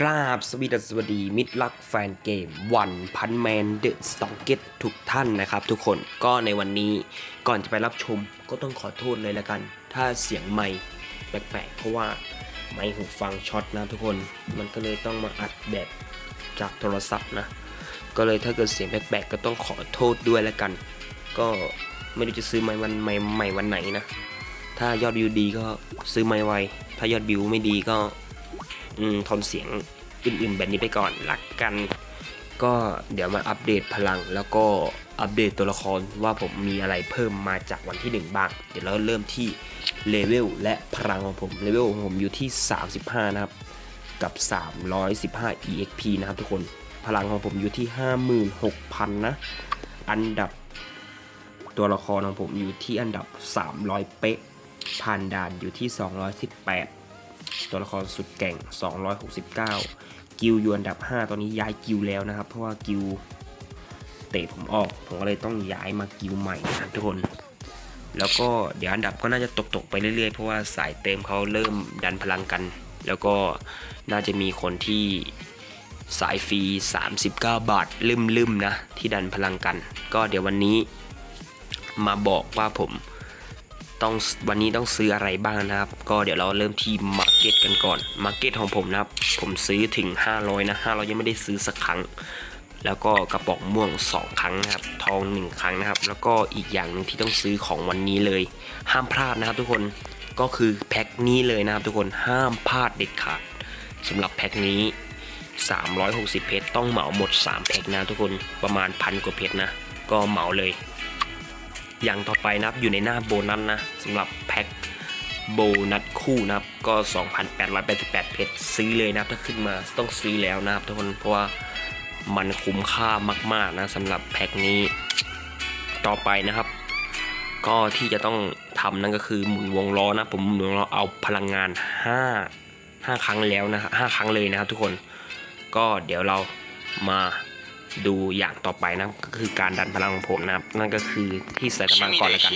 กราบสวีดัสสวัสดีมิตรรักแฟนเกมวันพันแมนเดอะสตองเกตทุกท่านนะครับทุกคนก็ในวันนี้ก่อนจะไปรับชมก็ต้องขอโทษเลยละกัน ถ้าเสียงไมค์แปลกๆ เพราะว่าไมค์หูฟังช็อตนะทุกคนมันก็เลยต้องมาอัดแบบจากโทรศัพท์นะ ก็เลยถ้าเกิดเสียงแปลกๆ ก็ต้องขอโทษด้วยละกัน ก็ไม่รู้จะซื้อไมค์วันใหม่วันไหนนะ ถ้ายอดวิวดีก็ซื้อไมค์ไวถ้ายอดวิวไม่ดีก็ ทนเสียงอื่นๆแบบนี้ไปก่อนละกัน ก็เดี๋ยวมาอัปเดตพลังแล้วก็อัปเดตตัวละครว่าผมมีอะไรเพิ่มมาจากวันที่ 1 บ้าง เดี๋ยวเราเริ่มที่เลเวลและพลังของผมเลเวลของผมอยู่ที่ 35 นะครับ กับ 315 exp นะครับทุกคนพลังของผมอยู่ที่ 56,000 นะ อันดับตัวละครของผมอยู่ที่อันดับ 300 เป๊ะผ่านด่านอยู่ที่ 218 ตัวละครสุดเก่ง 269 กิลอยู่อันดับ 5 ตอนนี้ย้ายกิลแล้วนะครับ เพราะว่ากิลเตะผมออก ผมก็เลยต้องย้ายมากิลใหม่นะทุกคน แล้วก็เดี๋ยวอันดับก็น่าจะตกๆไปเรื่อยๆ เพราะว่าสายเต็มเขาเริ่มดันพลังกัน แล้วก็น่าจะมีคนที่สายฟรี 39 บาทลืมๆนะ ที่ดันพลังกัน ก็เดี๋ยววันนี้มาบอกว่าผม ต้องวันนี้ต้องซื้ออะไรบ้างนะครับ ก็เดี๋ยวเราเริ่มที่มาร์เก็ตกันก่อนมาร์เก็ตของผมนะครับ ผมซื้อถึง 500 นะ 500 ยังไม่ได้ซื้อสักครั้ง แล้วก็กระป๋องม่วง 2 ครั้งนะครับ ทอง 1 ครั้งนะครับ แล้วก็อีกอย่างหนึ่งที่ต้องซื้อของวันนี้เลย ห้ามพลาดนะครับทุกคนก็คือแพ็คนี้เลยนะครับทุกคนห้ามพลาดเด็ดขาดสำหรับแพ็คนี้ 360 เพชรต้องเหมาหมด 3 แพ็คนะทุกคนประมาณพันกว่าเพชรนะ ก็เหมาเลย อย่างต่อไปนะครับอยู่ในหน้าโบนัสนะสำหรับแพ็คโบนัสคู่นะครับก็ 2,888 เพชรซื้อเลยนะครับถ้าขึ้นมาต้องซื้อแล้วนะครับทุกคนเพราะว่ามันคุ้มค่ามาก ๆ นะสำหรับแพ็คนี้ต่อไปนะครับ ก็ที่จะต้องทำนั่นก็คือหมุนวงล้อนะผมหมุนวงล้อเอาพลังงาน 5 5 ครั้งแล้วนะครับ5ครั้งเลยนะครับทุกคนก็เดี๋ยวเรามา ดูอย่างต่อไปนะก็คือการดันพลังของผมนะครับ นั่นก็คือที่ใส่ตะมังก่อนแล้วกัน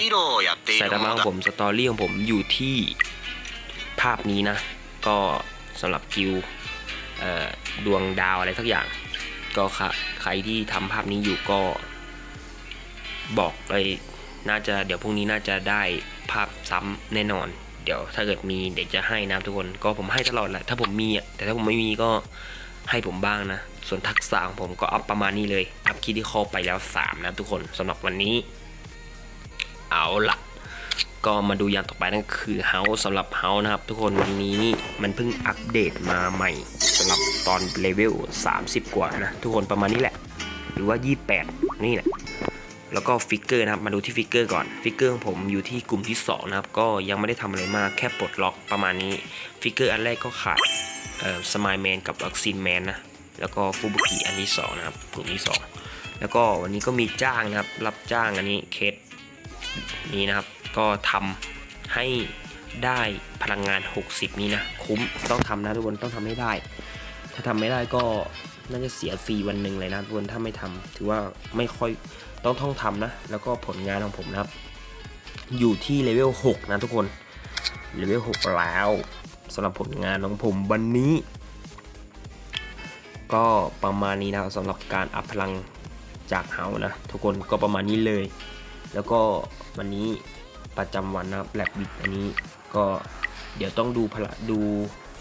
ใส่ตะมังของผมสตอรี่ของผมอยู่ที่ภาพนี้นะ ก็สำหรับคิวดวงดาวอะไรสักอย่าง ก็ใครที่ทำภาพนี้อยู่ก็ บอกเลยน่าจะเดี๋ยวพรุ่งนี้น่าจะได้ภาพซ้ำแน่นอน เดี๋ยวถ้าเกิดมีเดี๋ยวจะให้นะทุกคน ก็ผมให้ตลอดแหละถ้าผมมีอะแต่ถ้าผมไม่มีก็ ให้ผมบ้างนะ ส่วนทักษะของผมก็อัพประมาณนี้เลย อัพคิดที่คอไปแล้ว 3 นะทุกคนสำหรับวันนี้ เอาละก็มาดูอย่างต่อไปนั่นคือเฮาสำหรับเฮานะครับ ทุกคนวันนี้นี่มันเพิ่งอัปเดตมาใหม่สำหรับตอนเลเวล 30 กว่านะ ทุกคนประมาณนี้แหละ หรือว่า 28 นี่แหละแล้วก็ฟิกเกอร์นะครับ มาดูที่ฟิกเกอร์ก่อน ฟิกเกอร์ของผมอยู่ที่กลุ่มที่ 2 นะครับ ก็ยังไม่ได้ทำอะไรมากแค่ปลดล็อกประมาณนี้ ฟิกเกอร์อันแรกก็ขาด สมายแมนกับวัคซีนแมนนะ แล้วก็ฟูบุกิอันที่2นะครับ กลุ่มที่ 2 แล้วก็วันนี้ก็มีจ้างนะครับ รับจ้างอันนี้เคสนี้นะครับ ก็ทำให้ได้พลังงาน 60 นี้นะ คุ้มต้องทำนะทุกคนต้องทำให้ได้ ถ้าทำไม่ได้ก็น่าจะเสียฟรีวันหนึ่งเลยนะทุกคนถ้าไม่ทำถือว่าไม่ค่อยต้องท่องทำนะ แล้วก็ผลงานของผมนะครับ อยู่ที่เลเวล 6 นะทุกคนเลเวล 6 แล้ว สำหรับผลงานของผมวันนี้ ก็ประมาณนี้นะครับสำหรับการอัพพลังจากเฮานะ ทุกคนก็ประมาณนี้เลย แล้วก็วันนี้ประจำวันนะครับแลบบิดอันนี้ก็เดี๋ยวต้องดูพละดู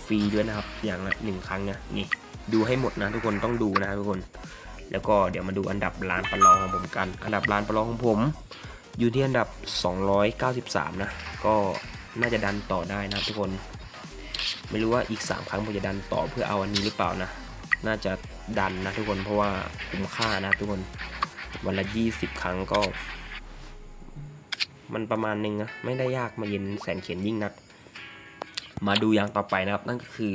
ฟรีด้วยนะครับ อย่างละหนึ่งครั้งนะนี่ดูให้หมดนะทุกคนต้องดูนะทุกคน แล้วก็เดี๋ยวมาดูอันดับล้านประลองของผมกัน อันดับล้านประลองของผม อยู่ที่อันดับ 293 นะ ก็น่าจะดันต่อได้นะทุกคน ไม่รู้ว่าอีก 3 ครั้งผมจะดันต่อเพื่อเอาอันนี้หรือเปล่านะ น่าจะดันนะทุกคนเพราะว่าคุ้มค่านะทุกคนวันละ 20 ครั้งก็ มันประมาณนึงนะไม่ได้ยากมาเย็นแสนเขียนยิ่งนัก มาดูอย่างต่อไปนะครับ นั่นก็คือ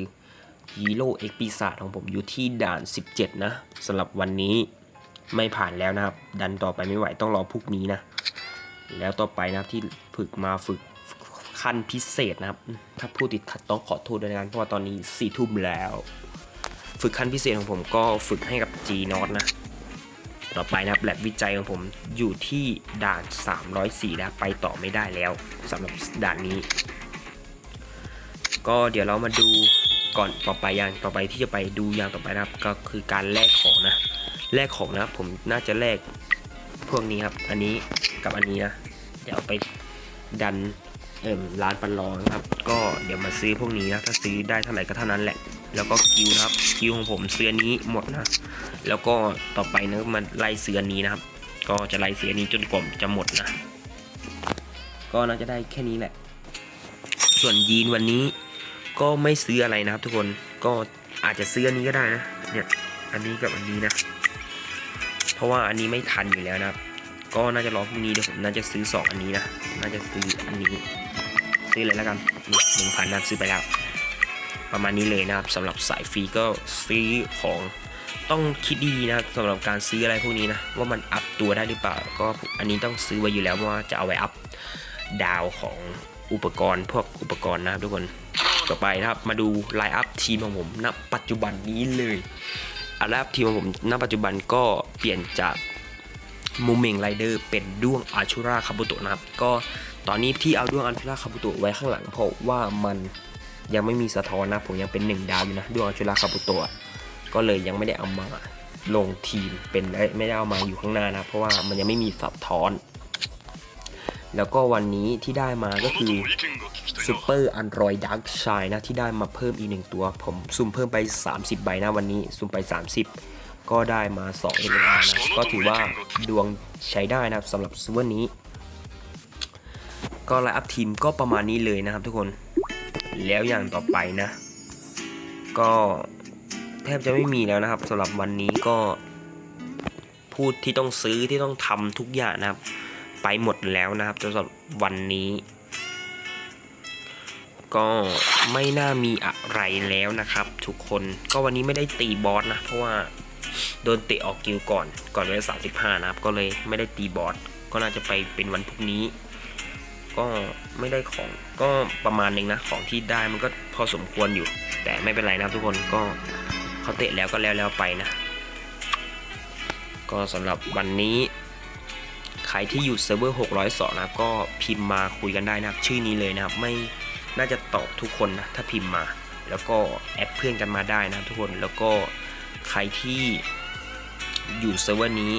ฮีโร่เอ็กปีศาจของผมอยู่ที่ด่าน 17 นะสำหรับวันนี้ไม่ผ่านแล้วนะครับ ดันต่อไปไม่ไหวต้องรอพรุ่งนี้นะ แล้วต่อไปนะครับที่ฝึกมาฝึก ขั้นพิเศษนะครับ ถ้าพูดติดขัดต้องขอโทษด้วยนะครับเพราะว่าตอนนี้สี่ทุ่มแล้ว ฝึกขั้นพิเศษของผมก็ฝึกให้กับ G n o t นะ ต่อไปนะครับแลบวิจัยของผมอยู่ที่ด่าน 304นะไปต่อไม่ได้แล้วสำหรับด่านนี้ ก็เดี๋ยวเรามาดูก่อนต่อไปอย่างต่อไปที่จะไปดูอย่างต่อไปนะครับ ก็คือการแลกของนะแลกของนะครับผมน่าจะแลกพวกนี้ครับ อันนี้กับอันนี้นะ เดี๋ยวไปดัน เอ่มร้านปันรองนะครับ ก็เดี๋ยวมาซื้อพวกนี้นะถ้าซื้อได้เท่าไหร่ก็เท่านั้นแหละ แล้วก็คิวนะครับคิวของผมซื้อนนี้หมดนะแล้วก็ต่อไปนะมันไล่ซื้อนนี้นะครับ ก็จะไล่ซื้อนนี้จนกว่าจะหมดนะ ก็น่าจะได้แค่นี้แหละ ส่วนยีนวันนี้ก็ไม่ซื้ออะไรนะครับ ทุกคนก็อาจจะซื้ออันนี้ก็ได้นะเนี่ยอันนี้กับอันนี้นะ เพราะว่าอันนี้ไม่ทันอยู่แล้วนะครับ ก็น่าจะรอพรุ่งนี้เดี๋ยวผมน่าจะซื้อสองอันนี้นะ น่าจะซื้ออันนี้ ซื้อเลยแล้วกันหนึ่งพันนะซื้อไปแล้ว ประมาณนี้เลยนะครับสำหรับสายฟรีก็ซื้อของต้องคิดดีนะครับสำหรับการซื้ออะไรพวกนี้นะ ว่ามันอัพตัวได้หรือเปล่า ก็อันนี้ต้องซื้อไว้อยู่แล้วเพราะว่าจะเอาไว้อัพดาวของอุปกรณ์พวกอุปกรณ์นะครับทุกคนต่อไปนะครับมาดูไลน์อัพทีมของผมณปัจจุบันนี้เลยอันแรกทีมของผมณปัจจุบันก็เปลี่ยนจากมูเมงไรเดอร์เป็นด้วงอาชูราคาบุโตะนะครับ ก็ ตอนนี้ที่เอาด้วงอาชูราคาบุโตะไว้ข้างหลังเพราะว่ามันยังไม่มีสะท้อนนะผมยังเป็นหนึ่งดาวอยู่นะด้วงอาชูราคาบุโตะก็เลยยังไม่ได้เอามาลงทีมเป็นไม่ได้เอามาอยู่ข้างหน้านะ เพราะว่ามันยังไม่มีสะท้อน แล้วก็วันนี้ที่ได้มาก็คือซูเปอร์อันดรอยดักชายนะที่ได้มาเพิ่มอีกหนึ่งตัว ผมซุ่มเพิ่มไป 30 ใบนะวันนี้ซุ่มไป 30 ก็ได้มา2 l r นะก็ถือว่าดวงใช้ได้นะครับสำหรับซูเปอร์นี้ ก็ไลน์อัพทีมก็ประมาณนี้เลยนะครับทุกคน แล้วอย่างต่อไปนะ ก็แทบจะไม่มีแล้วนะครับสำหรับวันนี้ก็พูดที่ต้องซื้อที่ต้องทำทุกอย่างนะครับ ไปหมดแล้วนะครับสำหรับวันนี้ ก็ไม่น่ามีอะไรแล้วนะครับ ทุกคนก็วันนี้ไม่ได้ตีบอสนะ เพราะว่าโดนเตะออกกิลก่อนก่อนเวลาสามสิบห้านะครับ ก็เลยไม่ได้ตีบอสก็น่าจะไปเป็นวันพรุ่งนี้ ก็ไม่ได้ของก็ประมาณหนึงนะ ของที่ได้มันก็พอสมควรอยู่ แต่ไม่เป็นไรนะทุกคนก็เขาเตะแล้วก็แล้วแล้วไปนะ ก็สำหรับวันนี้ใครที่อยู่เซิร์ฟเวอร์602นะก็พิมพ์มาคุยกันได้นะครับ ชื่อนี้เลยนะครับ ไม่น่าจะตอบทุกคนนะถ้าพิมพ์มา แล้วก็แอดเพื่อนกันมาได้นะทุกคนแล้วก็ใครที่อยู่เซิร์ฟเวอร์นี้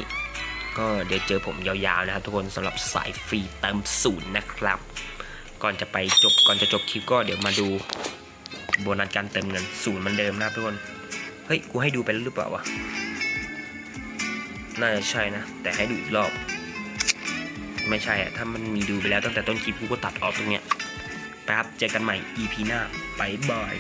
ก็เดี๋ยวเจอผมยาวๆนะครับทุกคนสำหรับสายฟรีเติมศูนย์นะครับ ก่อนจะไปจบก่อนจะจบคลิปก็เดี๋ยวมาดูโบนัสการเติมเงินศูนย์เหมือนเดิมนะทุกคน เฮ้ย กูให้ดูไปแล้วหรือเปล่าวะ น่าจะใช่นะ แต่ให้ดูอีกรอบ ไม่ใช่อะถ้ามันมีดูไปแล้วตั้งแต่ต้นคลิปกูก็ตัดออกตรงเนี้ยไปครับเจอกันใหม่ EP หน้าบายบาย